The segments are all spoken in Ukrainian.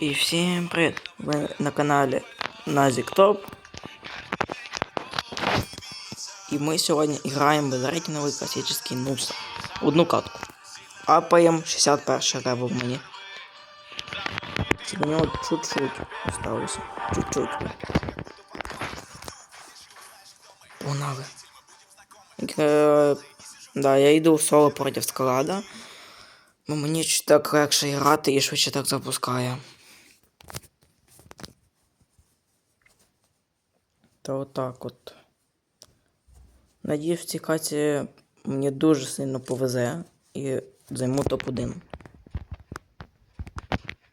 І всім привіт! Ви на каналі Назік Топ. І ми сьогодні граємо безрейтинговий класичний нуса. Одну катку. Апаєм 61 рево в мені. Це до нього чуть-чуть осталося. Чуть-чуть. Погнали. Е, да, я йду в соло проти скалада. Бо мені чуть так легше грати і швидше так запускає. Та отак от. Надіюсь, в цій каті мені дуже сильно повезе і займу топ-1.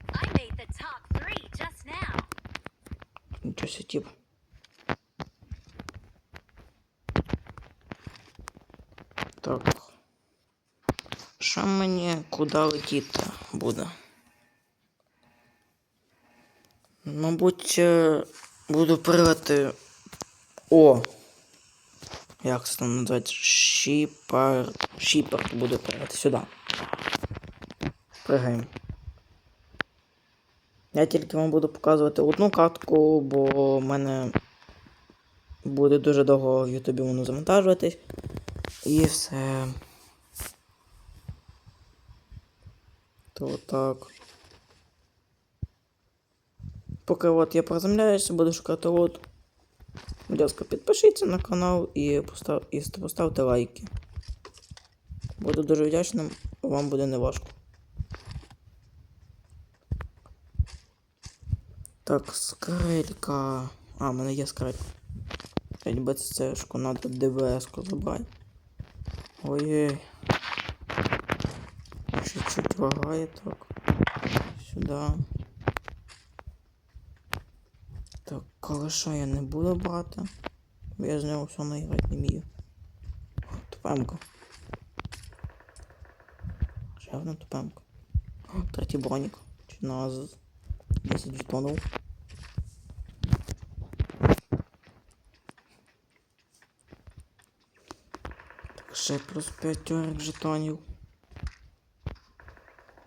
I made the top three just now. Нічого тип. Так. Що мені куди летіти буде? Мабуть, е, буду пригати. О! Як це там називається? Шіпар. Шіпар буду пригати сюди. Пригаємо. Я тільки вам буду показувати одну катку, бо в мене буде дуже довго в Ютубі воно завантажуватись. І все. То так. Поки от я приземляюся, буду шукати лот. Будь ласка, підпишіться на канал і, постав... і поставте лайки. Буду дуже вдячним, вам буде неважко. Так, скрелька. А, в мене є скрелька. П'ять БЦшку, надо ДВС-ку забрати. Ой-ой. Чуть-чуть лагає так. Сюди. Так, калаша я не буду брати. Бо я з нього все наіграти не вмію. Тупемка. Ще одна тупемка. Третій бронік. Чи на з- 10 жетонів. Так, ще плюс 5 жетонів.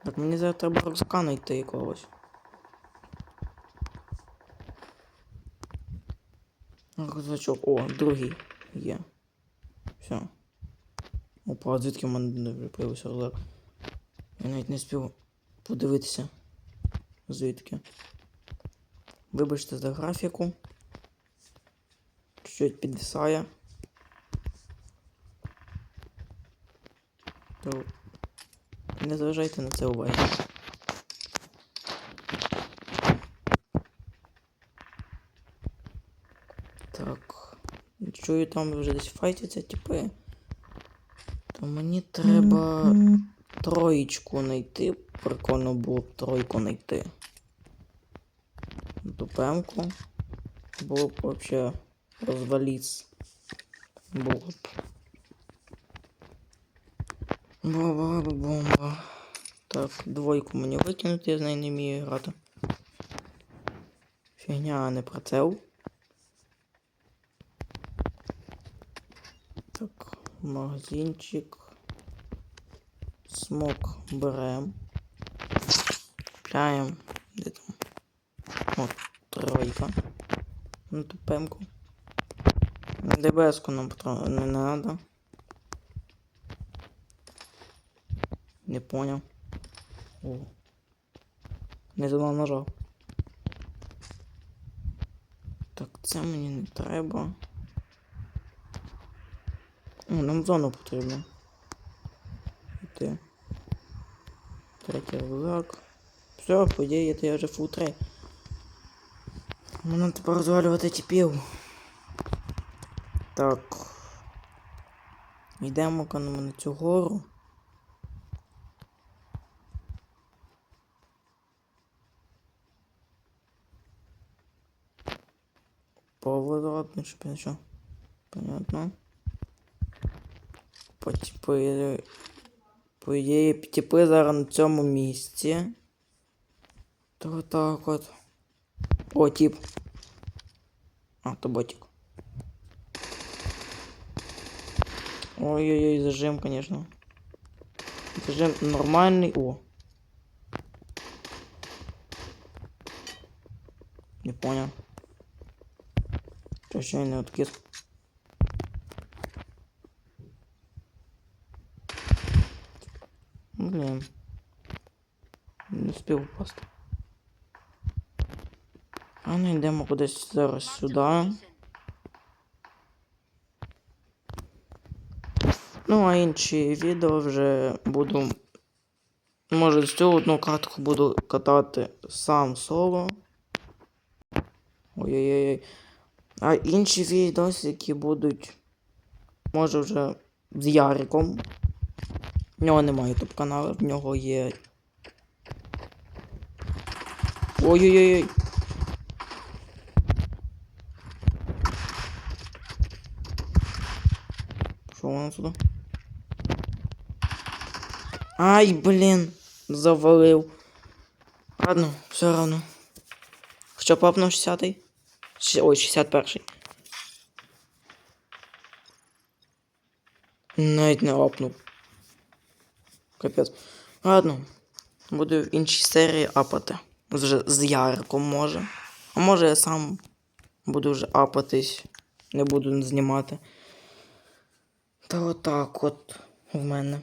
Так, мені зараз треба рюкзака знайти якогось. Рюкзачок. О, другий є. Все. Опа, звідки в мене появився рюкзак? Я навіть не спів подивитися. Звідки? Вибачте за графіку. Чуть-чуть підвисає. То не зважайте на це уваги. Так. Чую, там вже десь файтяться типи. То мені треба троєчку знайти. Прикольно було б тройку знайти. Тупемку. Було б вообще розваліц. Було б. Була б бомба. Так, двойку мені викинути, я з нею не вмію грати. Фігня, а не прицел. Так, магазинчик. Смок берем. Купляємо. Де там? От, тройка. На тупемку. ДБС-ку нам не надо. Не понял. О. Не туди нажав. Так, це мені не треба. О, нам зону потрібно. Іти. Третій рюкзак. Все, по ідеї, це я вже фул трей. Мене тепер розвалювати тіпів. Так. Йдемо на цю гору. Поворотно, щоб я що? Понятно. По, по, по ідеї, типи зараз на цьому місці. То так от. О, тип. А, то ботик. Ой-ой-ой, зажим, конечно. Зажим нормальный. О. Не понял. Точно не откис. Блін. Не встиг впасти. А ну йдемо кудись зараз сюди. Ну, а інші відео вже буду. Може, цю одну катку буду катати сам соло. Ой-ой-ой. А інші відосики будуть. Може вже з Яриком. В нього немає ютуб каналу, в нього є. Ой-ой-ой. Що воно сюди? Ай, блін, завалив. Ладно, все равно. Що папнув 60-й? Ой, 61-й. Навіть не апнув. Капець. Ладно. Буду в іншій серії апати. Вже з Яриком може. А може я сам буду вже апатись. Не буду знімати. Та отак от в мене.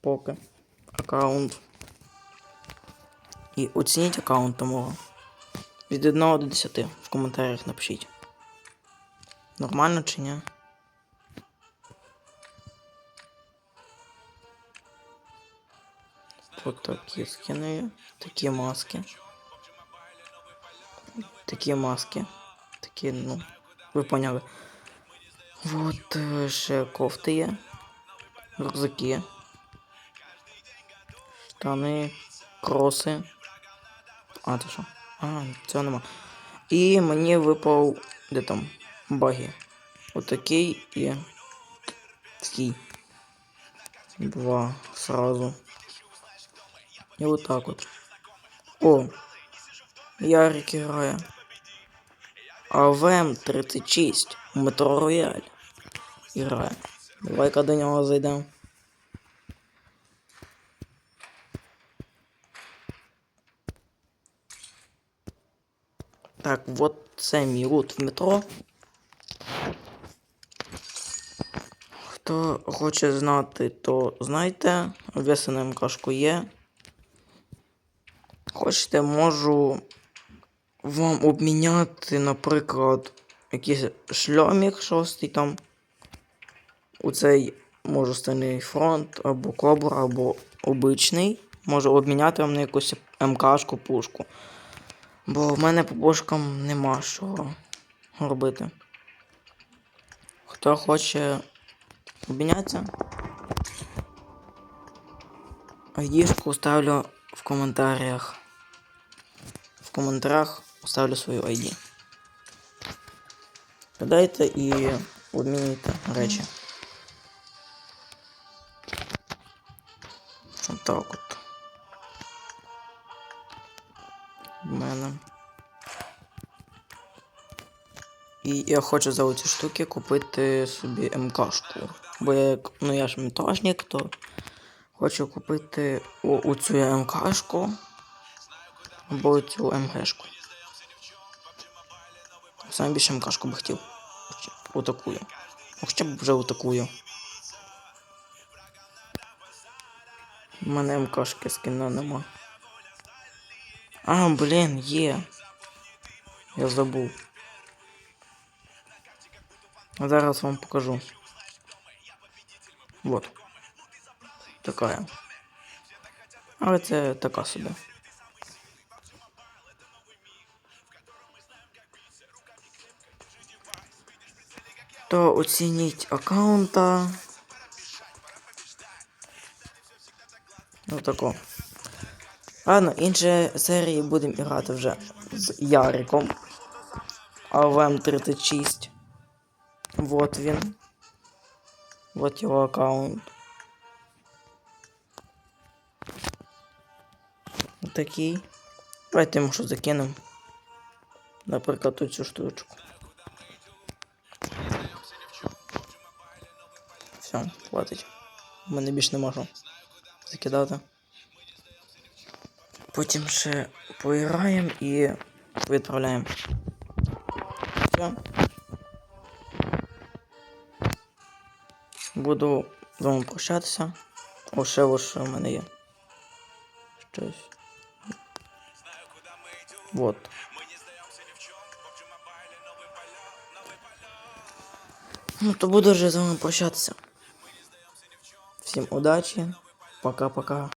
Поки. Аккаунт. І оцініть аккаунт мого. Від 1 до 10 в коментарях напишіть. Нормально чи ні? От такі скини є. Такі маски. Такі маски. Такі, ну, ви поняли. Вот ще кофти є. Рюкзаки. Штани, кроси. А, це що? А, цього нема. І мені випав. Де там? Баги. Отакий і. Такий. Два сразу. І отак от. О! Ярик грає. АВМ 36 Метро Рояль. Грає. Давай-ка до нього зайдемо. Так, вот це мій рут в метро. Хто хоче знати, то знайте. На МКшку є. Хочете, можу вам обміняти, наприклад, якийсь шльомік шостий там. У цей можу стальний фронт, або кобра, або обичний. Можу обміняти вам на якусь МКшку пушку. Бо в мене по пушкам нема що робити. Хто хоче обмінятися? Айдішку ставлю в коментарях. В коментарях ставлю свою ID. Кидайте і обмінюйте речі. Отак от. В мене. І я хочу за оці штуки купити собі МКшку. Бо як- ну я ж метажник, то хочу купити оцю МКшку або цю МГшку. Саме більше МКшку би хотів. Отакую. Ну, Хоча б вже отакую. У мене МКшки скина нема. А, блін, є. Я забув. Зараз вам покажу. Вот. Такая. Але це така собі. То оцініть аккаунта. Ну тако. Ладно, інші серії будемо грати вже з Яриком. АВМ 36. Вот він. Вот його аккаунт. Такий. Давайте йому що закинемо. Наприклад, оцю штучку. Все, хватить. Мене більше нема що закидати. Потім ще поіграємо і відправляємо. Все. Буду з вами прощатися. О, ще ось що в мене є. Щось. Вот. Ну, то буду вже з вами прощатися. Всім удачі. Пока-пока.